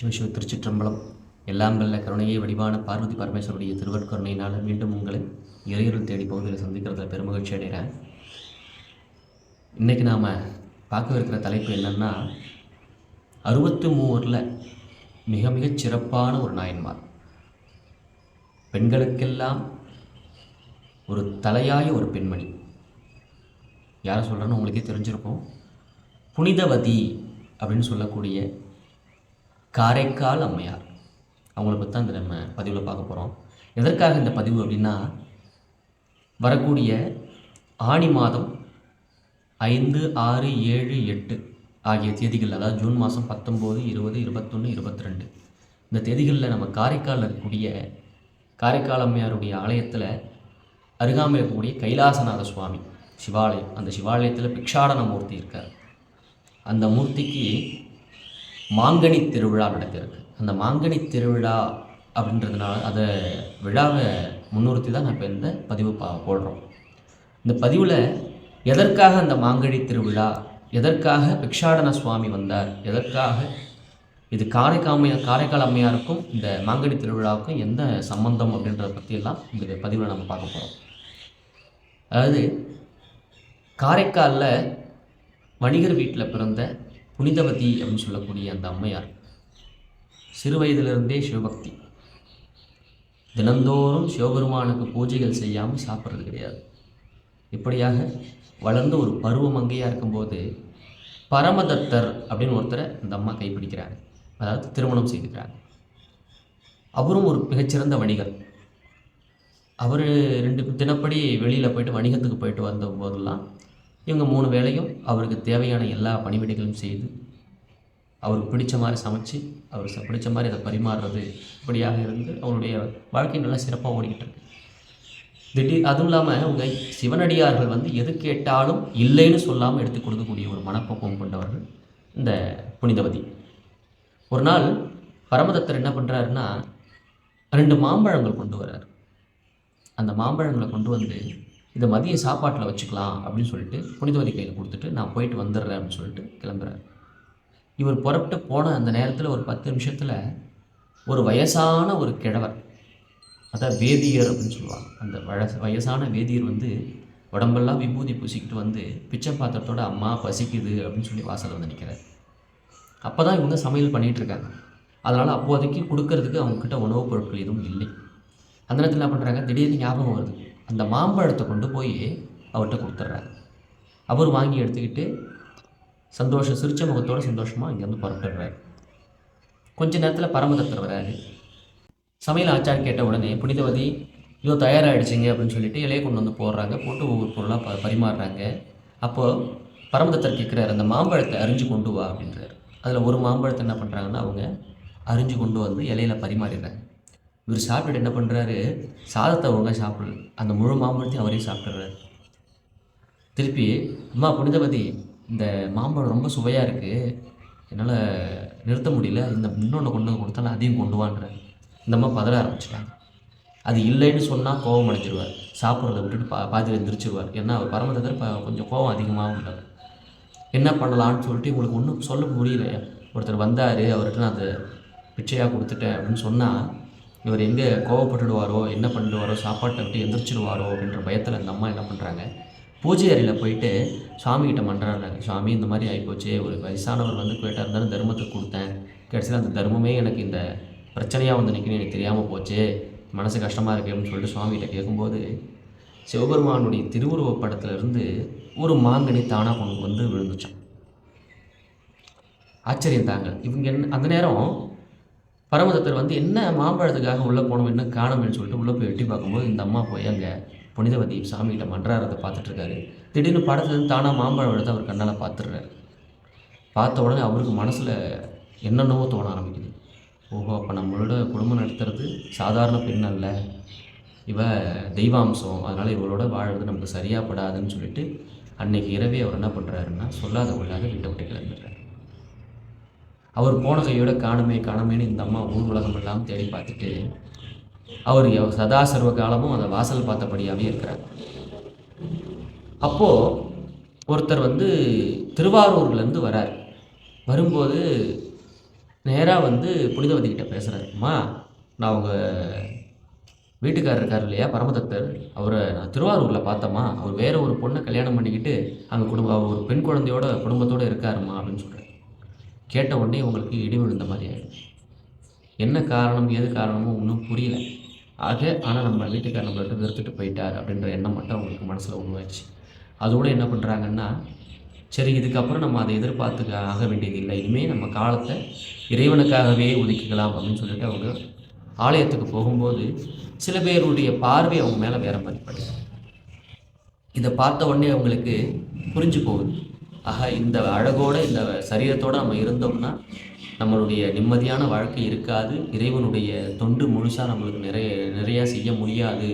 சிவசிவ திருச்சிற்றம்பலம். எல்லாம் வல்ல கருணையை வடிவான பார்வதி பரமேஸ்வருடைய திருவற்கருணையினால் மீண்டும் உங்களை இறையருள் தேடி பகுதியில் சந்திக்கிறதுல பெருமகிழ்ச்சி அடைகிறேன். இன்றைக்கி நாம் பார்க்கவிருக்கிற தலைப்பு என்னென்னா அறுபத்து மூவரில் மிக மிகச் சிறப்பான ஒரு நாயன்மார். பெண்களுக்கெல்லாம் ஒரு தலையாய ஒரு பெண்மணி. யாரை சொல்கிறேன்னு உங்களுக்கே தெரிஞ்சிருக்கும். புனிதவதி அப்படின்னு சொல்லக்கூடிய காரைக்கால் அம்மையார். அவங்கள பற்றி தான் இந்த நம்ம பதிவில் பார்க்க போகிறோம் எதற்காக இந்த பதிவு அப்படின்னா வரக்கூடிய ஆணி மாதம் ஐந்து ஆறு ஏழு எட்டு ஆகிய தேதிகள் அதாவது ஜூன் மாதம் பத்தொம்போது இருபது இருபத்தொன்று இருபத்தி ரெண்டு இந்த தேதிகளில் நம்ம காரைக்காலில் இருக்கக்கூடிய காரைக்கால் அம்மையாருடைய ஆலயத்தில் அருகாமையில் இருக்கக்கூடிய கைலாசநாத சுவாமி சிவாலயம் அந்த சிவாலயத்தில் பிக்ஷாடன மூர்த்தி இருக்கார். அந்த மூர்த்திக்கு மாங்கனி திருவிழா நடக்கிறது. அந்த மாங்கனி திருவிழா அப்படின்றதுனால அதை விழாவை முன்னிறுத்தி தான் நான் இப்போ இந்த பதிவு பா போடுறோம். இந்த பதிவில் எதற்காக அந்த மாங்கனி திருவிழா எதற்காக பிக்ஷாடன சுவாமி வந்தார் எதற்காக இது காரைக்காமையா காரைக்கால் அம்மையாருக்கும் இந்த மாங்கனி திருவிழாவுக்கும் எந்த சம்பந்தம் அப்படின்றத பற்றியெல்லாம் இந்த பதிவில் நம்ம பார்க்க போகிறோம் அதாவது காரைக்காலில் வணிகர் வீட்டில் பிறந்த புனிதவதி அப்படின்னு சொல்லக்கூடிய அந்த அம்மையார். சிறு வயதிலிருந்தே சிவபக்தி. தினந்தோறும் சிவபெருமானுக்கு பூஜைகள் செய்யாமல் சாப்பிட்றது கிடையாது. இப்படியாக வளர்ந்து ஒரு பருவ மங்கையாக இருக்கும்போது பரமதத்தர் அப்படின்னு ஒருத்தரை அந்த அம்மா கைப்பிடிக்கிறாங்க. அதாவது திருமணம் செய்துக்கிறாங்க. அவரும் ஒரு மிகச்சிறந்த வணிகர். அவர் ரெண்டு தினப்படி வெளியில் போயிட்டு வணிகத்துக்கு போயிட்டு வந்த போதெல்லாம் இவங்க மூணு வேளையும் அவருக்கு தேவையான எல்லா பணிவிடைகளும் செய்து அவருக்கு பிடிச்ச மாதிரி சமைச்சு அவருக்கு பிடிச்ச மாதிரி அதை பரிமாறுறது இப்படியாக இருந்து அவருடைய வாழ்க்கை நல்லா சிறப்பாக ஓடிக்கிட்டு இருக்கு. திடீர் அதுவும் இல்லாமல் அவங்க சிவனடியார்கள் வந்து எது கேட்டாலும் இல்லைன்னு சொல்லாமல் எடுத்து கொடுக்கக்கூடிய ஒரு மனப்பக்குவம் கொண்டவர்கள் இந்த புனிதவதி. ஒரு நாள் பரமதத்தர் என்ன பண்ணுறாருன்னா ரெண்டு மாம்பழங்கள் கொண்டு வர்றார். அந்த மாம்பழங்களை கொண்டு வந்து இதை மதிய சாப்பாட்டில் வச்சுக்கலாம் அப்படின்னு சொல்லிட்டு புனிதவதி கையில் கொடுத்துட்டு நான் போயிட்டு வந்துடுறேன் அப்படின்னு சொல்லிட்டு கிளம்புறாரு. இவர் புறப்பட்டு போன அந்த நேரத்தில் ஒரு பத்து நிமிஷத்தில் ஒரு வயசான ஒரு கிழவர் அதான் வேதியர் அப்படின்னு சொல்லுவாங்க. அந்த வயசான வேதியர் வந்து உடம்பெல்லாம் விபூதி பூசிக்கிட்டு வந்து பிச்சை பாத்திரத்தோட அம்மா பசிக்குது அப்படின்னு சொல்லி வாசலில் வந்து நிற்கிறார் அப்போ தான் இவங்க சமையல் பண்ணிகிட்ருக்காங்க அதனால் அப்போதைக்கு கொடுக்கறதுக்கு அவங்கக்கிட்ட உணவுப் பொருட்கள் எதுவும் இல்லை. அந்த நேரத்தில் என்ன பண்ணுறாங்க திடீர்னு ஞாபகம் வருது. அந்த மாம்பழத்தை கொண்டு போய் அவர்கிட்ட கொடுத்துட்றாரு. அவர் வாங்கி எடுத்துக்கிட்டு சந்தோஷம் சிரிச்ச முகத்தோடு சந்தோஷமாக இங்கேருந்து புறப்படுறாரு கொஞ்ச நேரத்தில் பரமதத்தர் வராரு. சமையல் ஆச்சார் கேட்ட உடனே புனிதவதி இதோ தயாராகிடுச்சிங்க அப்படின்னு சொல்லிட்டு இலையை கொண்டு வந்து போடுறாங்க. போட்டு ஒவ்வொரு பொருளாக ப பரிமாறுறாங்க. அப்போது பரமதத்தர் கேட்குறாரு அந்த மாம்பழத்தை அரிஞ்சு கொண்டு வா அப்படின்றாரு. அதில் ஒரு மாம்பழத்தை என்ன பண்ணுறாங்கன்னா அவங்க அரிஞ்சு கொண்டு வந்து இலையில பரிமாறிடுறாங்க. இவர் சாப்பிட்டுட்டு என்ன பண்ணுறாரு சாதத்தை ஒழுங்காக சாப்பிடல. அந்த முழு மாம்பழத்தையும் அவரே சாப்பிட்றாரு திருப்பி அம்மா புனிதபதி இந்த மாம்பழம் ரொம்ப சுவையாக இருக்குது என்னால் நிறுத்த முடியல. இந்த இன்னொன்று கொண்டு வந்து கொடுத்தா நான் அதையும் கொண்டு வான்றேன் இந்த அம்மா பதற ஆரம்பிச்சிட்டாங்க. அது இல்லைன்னு சொன்னால் கோபம் அடைஞ்சிருவார். சாப்பிட்றத விட்டுட்டு பா பாதி எந்திரிச்சிருவார் ஏன்னா அவர் பரமதத்தர் ப கொஞ்சம் கோபம் அதிகமாக உள்ளார் என்ன பண்ணலான்னு சொல்லிட்டு உங்களுக்கு ஒன்றும் சொல்ல முடியல ஒருத்தர் வந்தார். அவர்கிட்ட நான் அதை பிச்சையாக கொடுத்துட்டேன். அப்படின்னு சொன்னால் இவர் எங்கே கோவப்பட்டுடுவாரோ என்ன பண்ணிடுவாரோ சாப்பாட்டை விட்டு எந்திரிச்சிடுவாரோ அப்படின்ற பயத்தில் அந்த அம்மா என்ன பண்ணுறாங்க பூஜை அறையில் போயிட்டு சுவாமிகிட்ட மன்றாடுறாங்க. சுவாமி இந்த மாதிரி ஆகிப்போச்சு ஒரு வயசானவர் வந்து போயிட்டா இருந்தாலும் தர்மத்துக்கு கொடுத்தேன். கடைசியில் அந்த தர்மமே எனக்கு இந்த பிரச்சனையாக வந்து நிற்கணும் எனக்கு தெரியாமல் போச்சு. மனசு கஷ்டமாக இருக்குது அப்படின்னு சொல்லிட்டு சுவாமிகிட்ட கேட்கும்போது சிவபெருமானுடைய திருவுருவ படத்திலிருந்து ஒரு மாங்கனி தானாக கொண்டு வந்து விழுந்துச்சான் ஆச்சரியம் தாங்க. இவங்க என்ன அந்த நேரம் பரமதத்தர் வந்து என்ன மாம்பழத்துக்காக உள்ளே போனோம் என்ன காணோம்னு சொல்லிட்டு உள்ளே போய் எட்டி பார்க்கும்போது இந்த அம்மா போய் அங்கே புனிதவதி சாமிகிட்ட மன்றாரத்தை பார்த்துட்ருக்காரு திடீர்னு படத்துலேருந்து தானாக மாம்பழம் எடுத்து அவர் கண்ணால் பார்த்துடுறாரு. பார்த்த உடனே அவருக்கு மனசில் என்னென்னவோ தோண ஆரம்பிக்குது. ஓஹோ அப்போ நம்மளோட குடும்பம் நடத்துறது சாதாரண பெண் அல்ல. இவ தெய்வாம்சம். அதனால் இவளோட வாழறது நமக்கு சரியாக படாதுன்னு சொல்லிட்டு அன்னைக்கு இரவே அவர் என்ன பண்ணுறாருன்னா சொல்லாத கொள்ளாத வீட்டை விட்டு கிளம்பிடுறாரு. அவர் போன கையோட காணுமே காணுமேன்னு இந்த அம்மா ஊர் உலகம் எல்லாம் தேடி பார்த்துட்டு அவர் சதா சர்வ காலமும் அதை வாசல் பார்த்தபடியாகவே இருக்கிறார். அப்போது ஒருத்தர் வந்து திருவாரூர்லேருந்து வரார். வரும்போது நேராக வந்து புனிதவதி கிட்ட பேசுகிறாரு நான் உங்கள் வீட்டுக்காரர் இருக்கார் இல்லையா பரமதத்தர்? அவரை நான் திருவாரூரில் பார்த்தோமா அவர் வேற ஒரு பொண்ணை கல்யாணம் பண்ணிக்கிட்டு அங்கே குடும்ப ஒரு பெண் குழந்தையோட குடும்பத்தோடு இருக்காருமா அப்படின்னு சொல்கிறார் கேட்ட உடனே உங்களுக்கு இடி விழுந்த மாதிரி ஆகிடும் என்ன காரணம் எது காரணமோ ஒன்றும் புரியல. ஆக ஆனால் நம்ம வீட்டுக்கார் நம்மள்கிட்ட வெறுத்துட்டு போயிட்டார் அப்படின்ற எண்ணம் மட்டும் அவங்களுக்கு மனசில் உருவாச்சு அதோடு என்ன பண்ணுறாங்கன்னா சரி இதுக்கப்புறம் நம்ம அதை எதிர்பார்த்துக்க ஆக வேண்டியது இல்லை. இனிமேல் நம்ம காலத்தை இறைவனுக்காகவே ஒதுக்கிக்கலாம் அப்படின்னு சொல்லிட்டு அவங்க ஆலயத்துக்கு போகும்போது சில பேருடைய பார்வை அவங்க மேலே வேற மாதிரி படுது. இதை பார்த்த உடனே அவங்களுக்கு புரிஞ்சு போகுது. ஆக இந்த அழகோட இந்த சரீரத்தோடு நம்ம இருந்தோம்னா நம்மளுடைய நிம்மதியான வாழ்க்கை இருக்காது. இறைவனுடைய தொண்டு முழுசாக நம்மளுக்கு நிறைய நிறையா செய்ய முடியாது.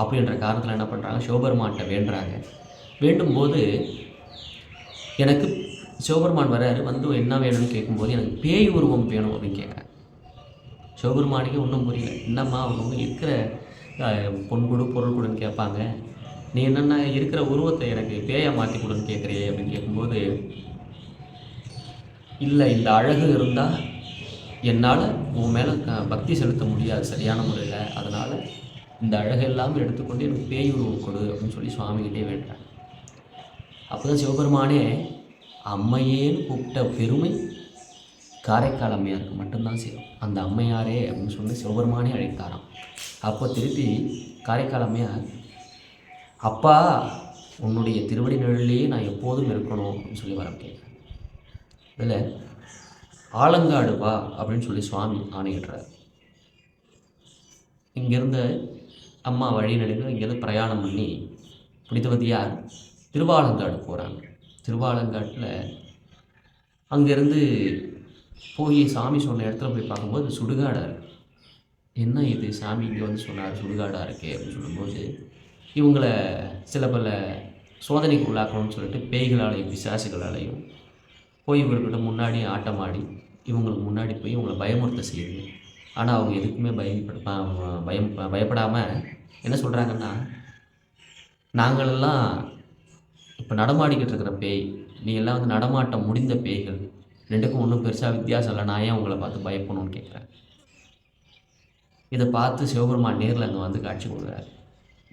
அப்படின்ற காரணத்தில் என்ன பண்ணுறாங்க சிவபெருமான்கிட்ட வேண்டுறாங்க. வேண்டும்போது எனக்கு சிவபெருமான் வராரு வந்து என்ன வேணும்னு கேட்கும்போது எனக்கு பேய் உருவம் வேணும் அப்படின்னு கேட்குறேன் சிவபெருமானுக்கே ஒன்றும் புரியல. என்னம்மா அவங்க இருக்கிற பொன் கொடு பொருள் கொடுன்னு கேட்பாங்க. நீ என்னென்ன இருக்கிற உருவத்தை எனக்கு பேயை மாற்றி கொடுன்னு கேட்குறியே அப்படின்னு கேட்கும்போது இல்லை இந்த அழகு இருந்தால் என்னால் உன் மேலே பக்தி செலுத்த முடியாது சரியான முறையில். அதனால் இந்த அழகெல்லாம் எடுத்துக்கொண்டு எனக்கு பேய் உருவம் கொடு அப்படின்னு சொல்லி சுவாமிகிட்டே வேண்டேன் அப்போ தான் சிவபெருமானே அம்மையேன்னு கூப்பிட்ட பெருமை காரைக்கால் அம்மையாருக்கு மட்டும்தான் சேரும். அந்த அம்மையாரே அப்படின்னு சொல்லி சிவபெருமானே அழைத்தாராம். அப்போ திருப்பி காரைக்கால் அம்மையார் அப்பா உன்னுடைய திருவடி நிழலிலேயே நான் எப்போதும் இருக்கணும் அப்படின்னு சொல்லி வரம் கேட்குறேன் இதில் ஆலங்காடு வா அப்படின்னு சொல்லி சுவாமி ஆணையிடுறார். இங்கேருந்து அம்மா வழி வழிநடையில் இங்கேருந்து பிரயாணம் பண்ணி புனிதவதியார் திருவாலங்காடு போகிறாங்க திருவாலங்காட்டில் அங்கேருந்து போய் சாமி சொன்ன இடத்துல போய் பார்க்கும்போது சுடுகாடாக இருக்குது என்ன இது சாமி இங்கே வந்து சொன்னார் சுடுகாடாக இருக்கே அப்படின்னு சொல்லும்போது இவங்களை சில பல சோதனைக்கு உள்ளாக்கணும்னு சொல்லிட்டு பேய்களாலையும் பிசாசுகளாலையும் போய் இவர்கிட்ட முன்னாடி ஆட்டமாடி இவங்களுக்கு முன்னாடி போய் இவங்களை பயமுறுத்த செய்யுது. ஆனால் அவங்க எதுக்குமே பயப்பட பயம் பயப்படாமல் என்ன சொல்கிறாங்கன்னா நாங்களெல்லாம் இப்போ நடமாடிக்கிட்டு இருக்கிற பேய் நீ எல்லாம் வந்து நடமாட்டம் முடிந்த பேய்கள். ரெண்டுக்கும் ஒன்றும் பெருசாக வித்தியாசம் இல்லை. நான் ஏன் உங்களை பார்த்து பயப்படணும்னு கேட்குறேன்? இதை பார்த்து சிவபெருமான் நேரில் அங்கே வந்து காட்சி கொடுக்குறாரு.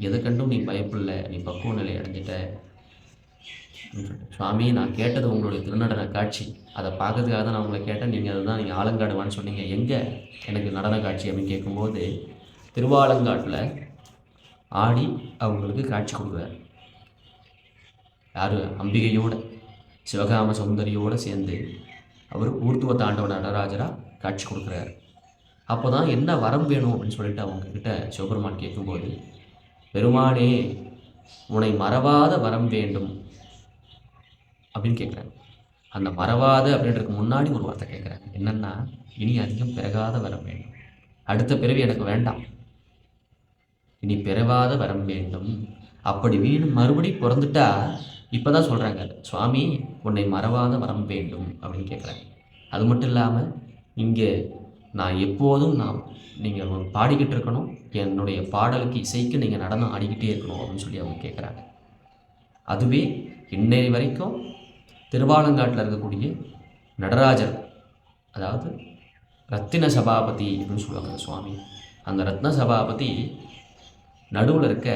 எதை கண்டும் நீ பயப்படல நீ பக்குவ நிலை அடைஞ்சிட்ட. சுவாமி நான் கேட்டது உங்களுடைய திருநடன காட்சி. அதை பார்க்கறதுக்காக தான் நான் உங்களை கேட்டேன். நீங்கள் அதுதான் நீங்கள் ஆலங்காடுவான்னு சொன்னீங்க. எங்கே எனக்கு நடன காட்சி? அப்படின்னு கேட்கும்போது திருவாலங்காட்டில் ஆடி அவங்களுக்கு காட்சி கொடுக்குறார். யார்? அம்பிகையோட சிவகாம சௌந்தரியோடு சேர்ந்து அவர் ஊர்த்துவ தாண்டவ நடராஜராக காட்சி கொடுக்குறாரு. அப்போ தான் என்ன வரம் வேணும் அப்படின்னு சொல்லிட்டு அவங்கக்கிட்ட சிவபெருமான் கேட்கும்போது பெருமானே உன்னை மறவாத வரம் வேண்டும். அப்படின்னு கேட்குறாங்க அந்த மறவாத அப்படின்றதுக்கு முன்னாடி ஒரு வார்த்தை கேட்குறாங்க என்னென்னா இனி அதிகம் பிறகாத வரம் வேண்டும். அடுத்த பிறவி எனக்கு வேண்டாம். இனி பிறவாத வரம் வேண்டும். அப்படி வீண் மறுபடி பிறந்துட்டா இப்போ தான் சொல்கிறாங்க சுவாமி உன்னை மறவாத வரம் வேண்டும் அப்படின்னு கேட்குறாங்க அது மட்டும் இல்லாமல் இங்கே நான் எப்போதும் நான் நீங்கள் பாடிக்கிட்டு இருக்கணும் என்னுடைய பாடலுக்கு இசைக்கு நீங்கள் நடனம் ஆடிக்கிட்டே இருக்கணும் அப்படின்னு சொல்லி அவங்க கேட்குறாங்க. அதுவே இன்னை வரைக்கும் திருவாலங்காட்டில் இருக்கக்கூடிய நடராஜர் அதாவது ரத்தின சபாபதி அப்படின்னு சொல்லுவாங்க அந்த சுவாமி. அந்த ரத்ன சபாபதி நடுவில் இருக்க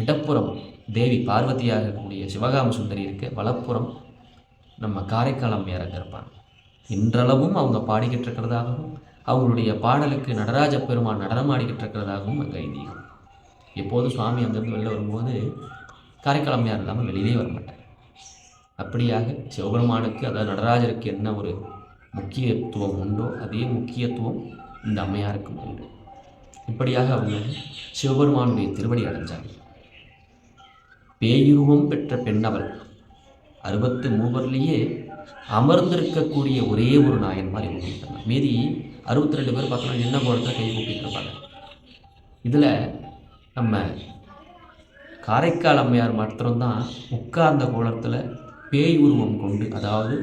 இடப்புறம் தேவி பார்வதியாக இருக்கக்கூடிய சிவகாம சுந்தரி இருக்க வலப்புறம் நம்ம காரைக்கால் அம்மையார் இருப்பாங்க. இன்றளவும் அவங்க பாடிக்கிட்டு இருக்கிறதாகவும் அவங்களுடைய பாடலுக்கு நடராஜ பெருமான் நடனமாடிக்கிட்டு இருக்கிறதாகவும் அங்கே ஐதீகம். எப்போதும் சுவாமி அங்கேருந்து வெளில வரும்போது காரைக்கிழமையாக இல்லாமல் வெளியிலே வர மாட்டார். அப்படியாக சிவபெருமானுக்கு அதாவது நடராஜருக்கு என்ன ஒரு முக்கியத்துவம் உண்டோ அதே முக்கியத்துவம் இந்த அம்மையாருக்கும் உண்டு. இப்படியாக அவங்க சிவபெருமானுடைய திருவடி அடைஞ்சாங்க. பேயுருவம் பெற்ற பெண்ணவள் அறுபத்து மூவர்லேயே அமர்ந்திருக்கக்கூடிய ஒரே ஒரு நாயன்மார் இவங்க மீதி அறுபத்தி ரெண்டு பேர் பார்த்தோம்னா நின்ன கோலத்தில் கை கூப்பிட்டு இருப்பாங்க. இதில் நம்ம காரைக்கால் அம்மையார் மாத்திரம்தான் உட்கார்ந்த கோலத்தில் பேய் உருவம் கொண்டு அதாவது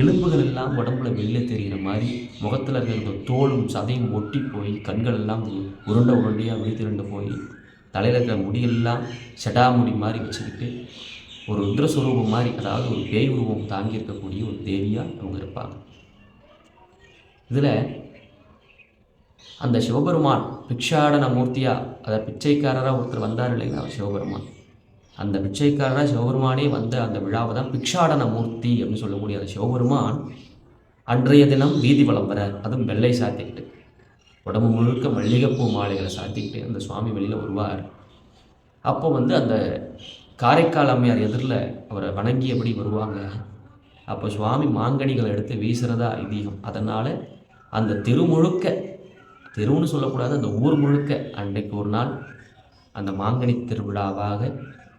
எலும்புகள் எல்லாம் உடம்புல வெளில தெரிகிற மாதிரி முகத்தில் இருக்கிற தோலும் சதையும் ஒட்டி போய் கண்கள் எல்லாம் உருண்டை உருண்டையாக விழித்திருண்டு போய் தலையில் இருக்கிற முடியெல்லாம் செடாமுடி மாதிரி வச்சுக்கிட்டு ஒரு ருத்ரஸ்வரூபம் மாதிரி அதாவது ஒரு பேய் உருவம் தாங்கி இருக்கக்கூடிய ஒரு தேவியாக அவங்க இருப்பாங்க. இதில் அந்த சிவபெருமான் பிக்ஷாடன மூர்த்தியாக அதை பிச்சைக்காரராக ஒருத்தர் வந்தார் இல்லைங்களா சிவபெருமான். அந்த பிச்சைக்காரராக சிவபெருமானே வந்த அந்த விழாவை தான் பிக்ஷாடன மூர்த்தி அப்படின்னு சொல்லக்கூடிய அந்த சிவபெருமான் அன்றைய தினம் வீதி வளம் வர அதுவும் வெள்ளை சாத்திக்கிட்டு. உடம்பு முழுக்க மல்லிகைப்பூ மாலைகளை சாத்திக்கிட்டு அந்த சுவாமி வெளியில் வருவார். அப்போ வந்து அந்த காரைக்கால் அம்மையார் எதிரில் அவரை வணங்கியபடி வருவாங்க. அப்போ சுவாமி மாங்கனிகளை எடுத்து வீசுகிறதா ஐதீகம். அதனால் அந்த தெரு முழுக்க தெருவுன்னு சொல்லக்கூடாது அந்த ஊர் முழுக்க. அன்றைக்கு ஒரு நாள் அந்த மாங்கனி திருவிழாவாக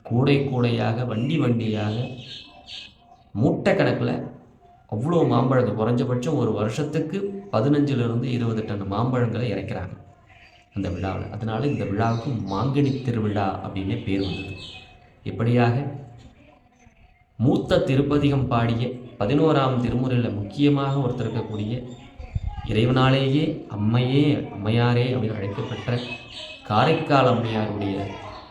கூடை கூடையாக வண்டி வண்டியாக மூட்டை கணக்கில் அவ்வளோ மாம்பழங்கள் குறைஞ்சபட்சம் ஒரு வருஷத்துக்கு பதினஞ்சுலேருந்து இருபது டன் மாம்பழங்களை இறைக்கிறாங்க அந்த விழாவில். அதனால் இந்த விழாவுக்கு மாங்கனி திருவிழா அப்படின்னே பேர் வந்தது. இப்படியாக மூத்த திருப்பதிகம் பாடிய பதினோராம் திருமுறையில் முக்கியமாக ஒருத்தர் இருக்கக்கூடிய இறைவனாலேயே அம்மையே அம்மையாரே அப்படின்னு அழைக்கப்பட்ட காரைக்கால் அம்மையாருடைய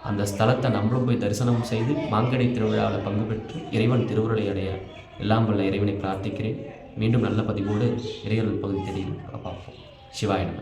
அந்த ஸ்தலத்தை நம்மளும் போய் தரிசனம் செய்து மாங்கனி திருவிழாவில் பங்கு பெற்று இறைவன் திருவுருளை அடைய எல்லாம் வல்ல இறைவனை பிரார்த்திக்கிறேன். மீண்டும் நல்ல பதிவோடு இறைவன் பகுதி தெரியும் பார்ப்போம். சிவாயினம்